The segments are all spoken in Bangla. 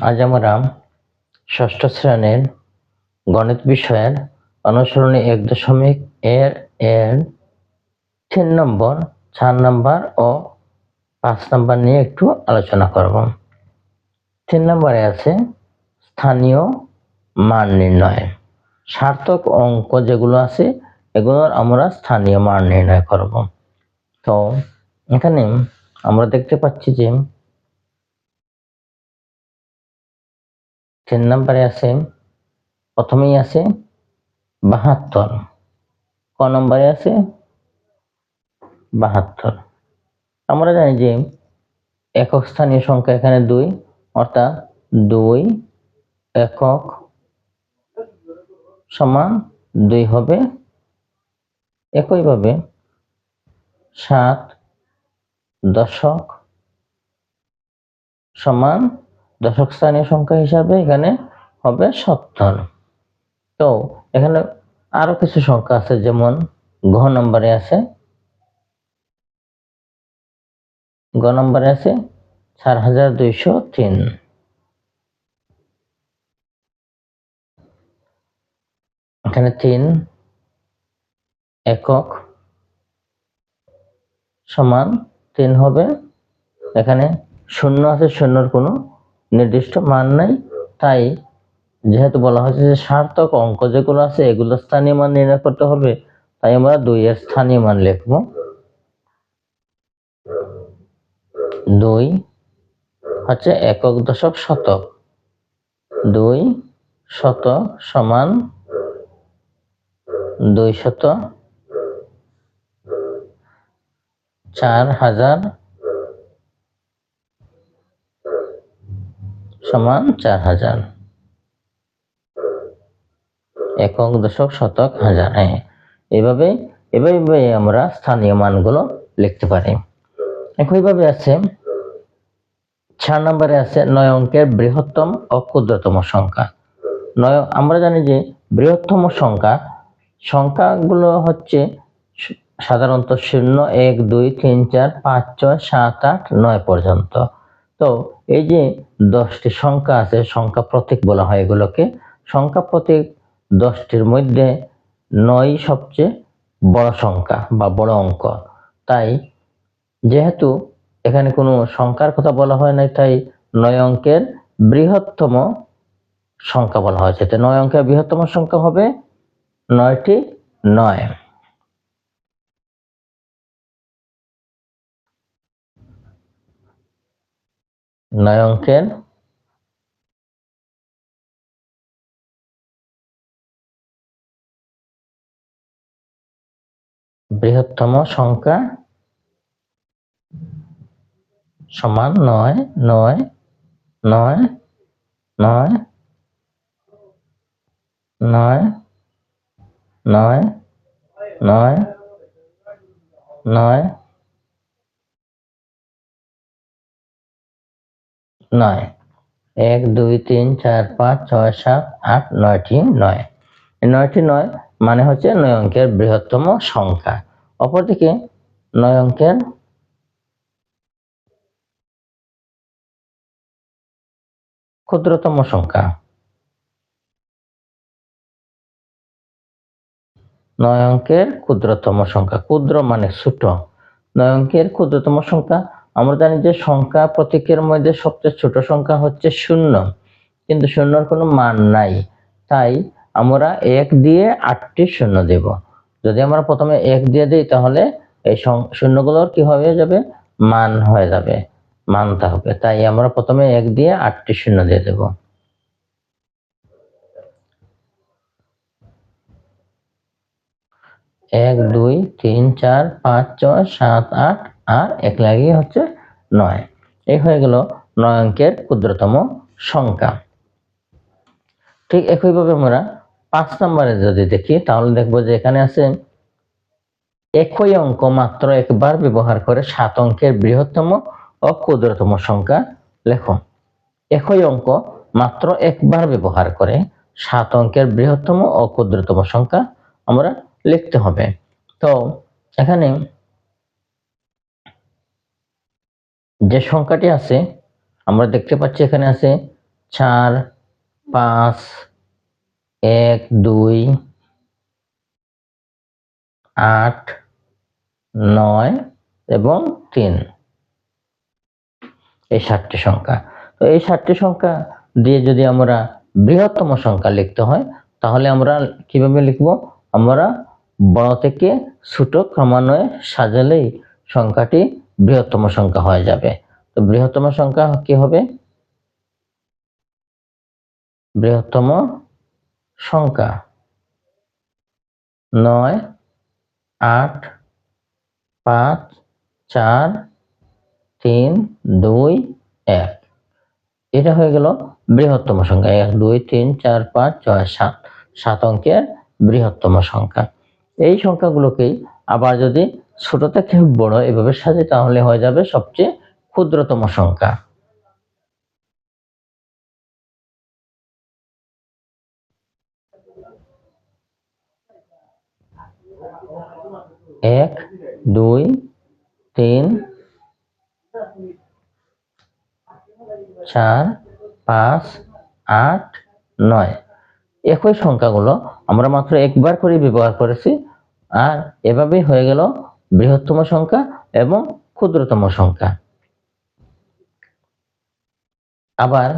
আজ আমরা ষষ্ঠ শ্রেণির গণিত বিষয়ের অনুসরণী এক দশমিক এর এর তিন নম্বর, চার নম্বর ও পাঁচ নম্বর নিয়ে একটু আলোচনা করব। তিন নম্বরে আছে স্থানীয় মান নির্ণয়। সার্থক অঙ্ক যেগুলো আছে, এগুলোর আমরা স্থানীয় মান নির্ণয় করব। তো এখানে আমরা দেখতে পাচ্ছি যে তিন নম্বরে আছে, প্রথমেই আছে বাহাত্তর। ক নম্বরে আছে বাহাত্তর। আমরা জানি যে একক স্থানীয় সংখ্যা এখানে দুই, অর্থাৎ দুই একক সমান দুই হবে একইভাবে সাত দশক সমান দশক স্থানীয় সংখ্যা হিসাবে এখানে হবে সত্তর। তো, এখানে আরও কিছু সংখ্যা আছে, যেমন ঘ নম্বরে আছে গ নম্বরে আছে চার হাজার দুইশো তিন। এখানে তিন একক সমান তিন হবে। এখানে শূন্য আছে, শূন্যর কোনো নির্দিষ্ট মান নাই। তাই যেহেতু বলা হয়েছে যে সার্থক অঙ্ক যেগুলো আছে, এগুলো স্থানীয় মান নির্ণয় করতে হবে। তাই আমরা দুই এর স্থানীয় মান লিখব। দুই হচ্ছে একক দশক শতক। দুই শত সমান দুই শত চার হাজার সমান চার হাজার। একক দশক শতক হাজার। হ্যাঁ এভাবে এভাবে আমরা স্থানীয় মানগুলো লিখতে পারি। একইভাবে আছে, চার নম্বরে আছে নয় অঙ্কের বৃহত্তম ও ক্ষুদ্রতম সংখ্যা। নয়, আমরা জানি যে বৃহত্তম সংখ্যা, সংখ্যাগুলো হচ্ছে সাধারণত শূন্য, এক, দুই, তিন, চার, পাঁচ, ছয়, সাত, আট, নয় পর্যন্ত। তো এই যে দশটি সংখ্যা আছে, সংখ্যা প্রতীক বলা হয় এগুলোকে, সংখ্যা প্রতীক দশটির মধ্যে নয় সবচেয়ে বড় সংখ্যা বা বড় অঙ্ক। তাই যেহেতু এখানে কোনো সংখ্যার কথা বলা হয় নাই, তাই নয় অঙ্কের বৃহত্তম সংখ্যা বলা হয়েছে। তো নয় অঙ্কের বৃহত্তম সংখ্যা হবে নয়টি নয়। নয় অঙ্কের বৃহত্তম সংখ্যা সমান নয় নয় নয় নয় নয় নয় নয় নয় নয়। এক, দুই, তিন, চার, পাঁচ, ছয়, সাত, আট, নয়টি নয়। নয়টি নয় মানে হচ্ছে নয় অঙ্কের বৃহত্তম সংখ্যা। অপরদিকে নয় অঙ্কের ক্ষুদ্রতম সংখ্যা। নয় অঙ্কের ক্ষুদ্রতম সংখ্যা। ক্ষুদ্র মানে ছোট। নয় অঙ্কের ক্ষুদ্রতম সংখ্যা আমরা জানি যে সংখ্যা প্রতীকের মধ্যে সবচেয়ে ছোট সংখ্যা হচ্ছে শূন্য, কিন্তু শূন্যর কোনো মান নাই। তাই আমরা এক দিয়ে আটটি শূন্য দেব। যদি আমরা প্রথমে এক দিয়ে দিই, তাহলে এই শূন্যগুলোর কি হয়ে যাবে? মান হয়ে যাবে। মানতে হবে। তাই আমরা প্রথমে এক দিয়ে আটটি শূন্য দিয়ে দেব। এক, দুই, তিন, চার, পাঁচ, ছয়, সাত, আট আর এক লাগিয়ে হচ্ছে নয়। এই হয়ে গেল নয় অঙ্কের ক্ষুদ্রতম সংখ্যা। ঠিক একইভাবে আমরা পাঁচ নম্বরে যদি দেখি, তাহলে দেখব যে এখানে আছে একই অঙ্ক মাত্র একবার ব্যবহার করে সাত অঙ্কের বৃহত্তম ও ক্ষুদ্রতম সংখ্যা লেখো। একই অঙ্ক মাত্র একবার ব্যবহার করে সাত অঙ্কের বৃহত্তম ও ক্ষুদ্রতম সংখ্যা আমরা লিখতে হবে। তো এখানে যে সংখ্যাটি আছে, আমরা দেখতে পাচ্ছি এখানে আছে চার, পাঁচ, এক, দুই, আট, নয় এবং তিন। এই সাতটি সংখ্যা। তো এই সাতটি সংখ্যা দিয়ে যদি আমরা বৃহত্তম সংখ্যা লিখতে হয়, তাহলে আমরা কীভাবে লিখব? আমরা বড় থেকে ছোট ক্রমান্বয়ে সাজালেই সংখ্যাটি বৃহত্তম সংখ্যা হয়ে যাবে। তো বৃহত্তম সংখ্যা কি হবে? বৃহত্তম সংখ্যা নয়, আট, পাঁচ, চার, তিন, দুই, এক। এটা হয়ে গেল বৃহত্তম সংখ্যা। এক, দুই, তিন, চার, পাঁচ, ছয়, সাত। সাত অঙ্কের বৃহত্তম সংখ্যা। এই সংখ্যাগুলোকেই আবার যদি ছোট থেকে বড় এভাবে সাজি তাহলে হয়ে যাবে সবচেয়ে ক্ষুদ্রতম সংখ্যা। এক, দুই, তিন, চার, পাঁচ, আট, নয়। একই সংখ্যাগুলো আমরা মাত্র একবার করে ব্যবহার করেছি, আর এভাবেই হয়ে গেল বৃহত্তম সংখ্যা এবং ক্ষুদ্রতম সংখ্যা। আবার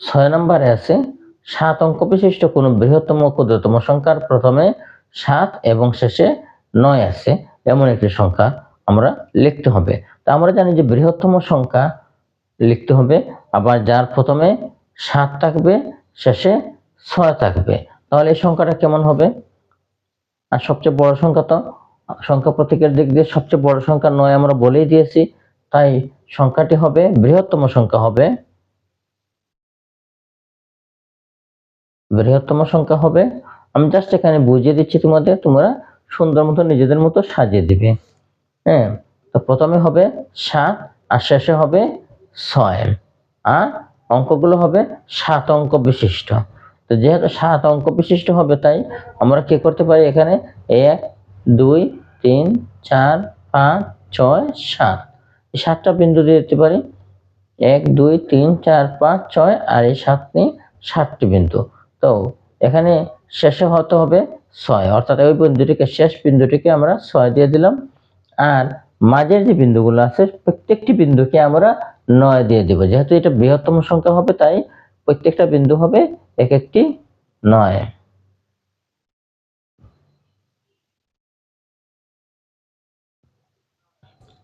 ছয় নম্বরে আছে, সাত অঙ্ক বিশিষ্ট কোনো বৃহত্তম ক্ষুদ্রতম সংখ্যার প্রথমে সাত এবং শেষে নয় আছে, এমন একটি সংখ্যা আমরা লিখতে হবে। তা আমরা জানি যে বৃহত্তম সংখ্যা লিখতে হবে, আবার যার প্রথমে সাত থাকবে, শেষে ছয় থাকবে। তাহলে এই সংখ্যাটা কেমন হবে? আর সবচেয়ে বড় সংখ্যা তো, সংখ্যা প্রতীকের দিক দিয়ে সবচেয়ে বড় সংখ্যা নয় আমরা বলেই দিয়েছি, তাই সংখ্যাটি হবে, বৃহত্তম সংখ্যা হবে, বৃহত্তম সংখ্যা হবে, আমি জাস্ট এখানে বুঝিয়ে দিচ্ছি তোমাদের, তোমরা সুন্দর মতো নিজেদের মতো সাজিয়ে দিবে। হ্যাঁ তো প্রথমে হবে সাত, আর শেষে হবে ছয়, আর অঙ্কগুলো হবে সাত অঙ্ক বিশিষ্ট। তো যেহেতু সাত অঙ্ক বিশিষ্ট হবে, তাই আমরা কি করতে পারি এখানে? এক, দুই, তিন, চার, পাঁচ, ছয়, সাত। এই সাতটা বিন্দু দিয়ে দিতে পারি। এক, দুই, তিন, চার, পাঁচ, ছয়, আর এই সাত সাতটি সাতটি বিন্দু। তো এখানে শেষে হতে হবে? ছয়। অর্থাৎ ওই বিন্দুটিকে, শেষ বিন্দুটিকে আমরা ছয় দিয়ে দিলাম। আর মাঝের যে বিন্দুগুলো আছে, প্রত্যেকটি বিন্দুকে আমরা নয় দিয়ে দেব। যেহেতু এটা বৃহত্তম সংখ্যা হবে, তাই প্রত্যেকটা বিন্দু হবে এক একটি নয়।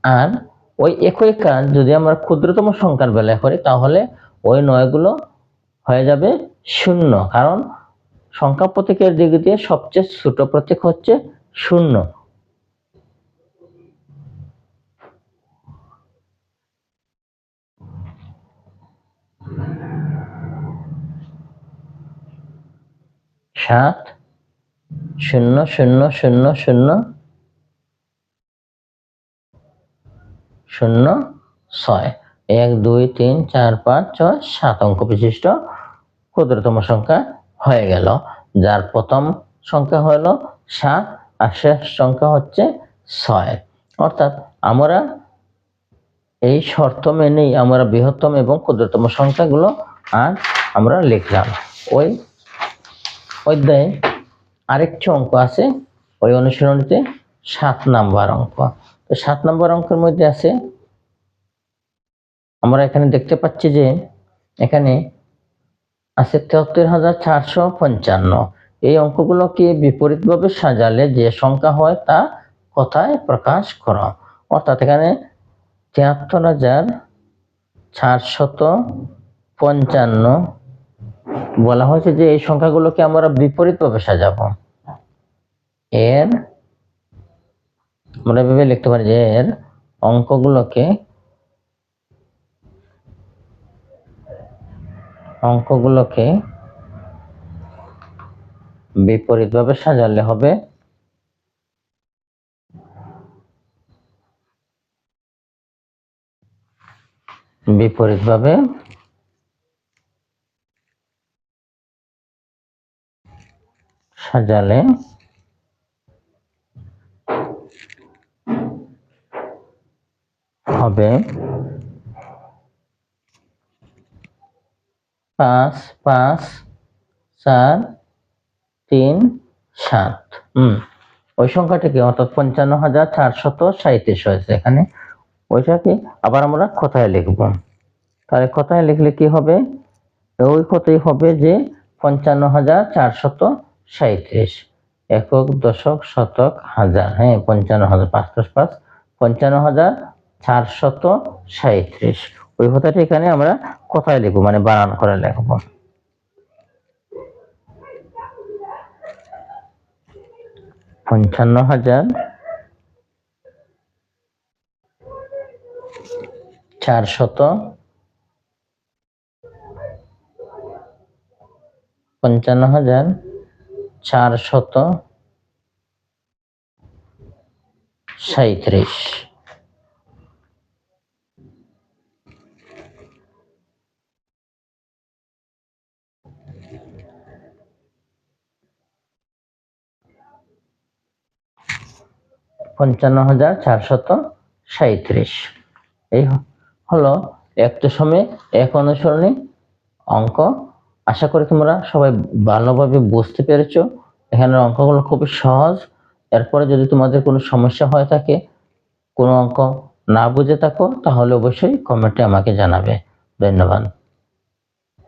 আর ওই একই কাজ যদি আমরা ক্ষুদ্রতম সংখ্যার বেলায় করি, তাহলে ওই নয়গুলো হয়ে যাবে শূন্য। কারণ সংখ্যা প্রতীকের দিক দিয়ে সবচেয়ে ছোট প্রতীক হচ্ছে শূন্য। সাত, শূন্য শূন্য শূন্য শূন্য শূন্য, ছয়। এক, দুই, তিন, চার, পাঁচ, ছয়, সাত অঙ্ক বিশিষ্ট। ক্ষুদ্রতম সংখ্যা হয়ে গেল। যার প্রথম সংখ্যা হলো সাত, আর শেষ সংখ্যা হচ্ছে ছয়। অর্থাৎ আমরা এই শর্ত মেনেই আমরা বৃহত্তম এবং ক্ষুদ্রতম সংখ্যাগুলো আর আমরা লিখলাম। ওই অধ্যায়ে আরেকটি অঙ্ক আছে, ওই অনুশীলনীতে সাত নাম্বার অঙ্ক। তো সাত নাম্বার অঙ্কের মধ্যে আছে, আমরা এখানে দেখতে পাচ্ছি যে এখানে আছে তেহত্তর হাজার চারশো পঞ্চান্ন। এই অঙ্কগুলোকে বিপরীতভাবে সাজালে যে সংখ্যা হয় তা কথায় প্রকাশ করো? অর্থাৎ এখানে তিয়াত্তর হাজার চারশত পঞ্চান্ন বলা হয়েছে যে এই সংখ্যাগুলোকে আমরা বিপরীতভাবে সাজাবো। এর আমরা এভাবে লিখতে পারি যে এর অঙ্কগুলোকে অঙ্কগুলোকে বিপরীতভাবে সাজালে হবে বিপরীতভাবে সাজালে। হবে। পাঁচ পাঁচ, চার, তিন, সাত। হুম। ওই সংখ্যাটিকে অর্থাৎ পঞ্চান্ন হাজার চারশত সাঁত্রিশ হয়েছে এখানে। ওইটাকে আবার আমরা কোথায় লিখব? তাহলে কোথায় লিখলে কি হবে? ওই কথাই হবে যে পঞ্চান্ন হাজার চারশত সাঁত্রিশ একক দশক শতক হাজার হ্যাঁ পঞ্চান্ন হাজার পাঁচ দশ পাঁচ, পঞ্চান্ন হাজার চারশত সাঁত্রিশ ওই কথাটা এখানে আমরা কোথায় লিখব? মানে বানান করে লিখব। পঞ্চান্ন হাজার চারশত পঞ্চান্ন হাজার চারশত সাঁত্রিশ পঞ্চান্ন হাজার চারশত সাঁত্রিশ এই হলো এক দশমে এক অনুসরণী অঙ্ক। আশা করি তোমরা সবাই ভালোভাবে বুঝতে পেরেছ। এখানে অঙ্কগুলো খুবই সহজ। এরপরে যদি তোমাদের কোনো সমস্যা হয়ে থাকে, কোনো অঙ্ক না বুঝে থাকো, তাহলে অবশ্যই কমেন্টে আমাকে জানাবে। ধন্যবাদ।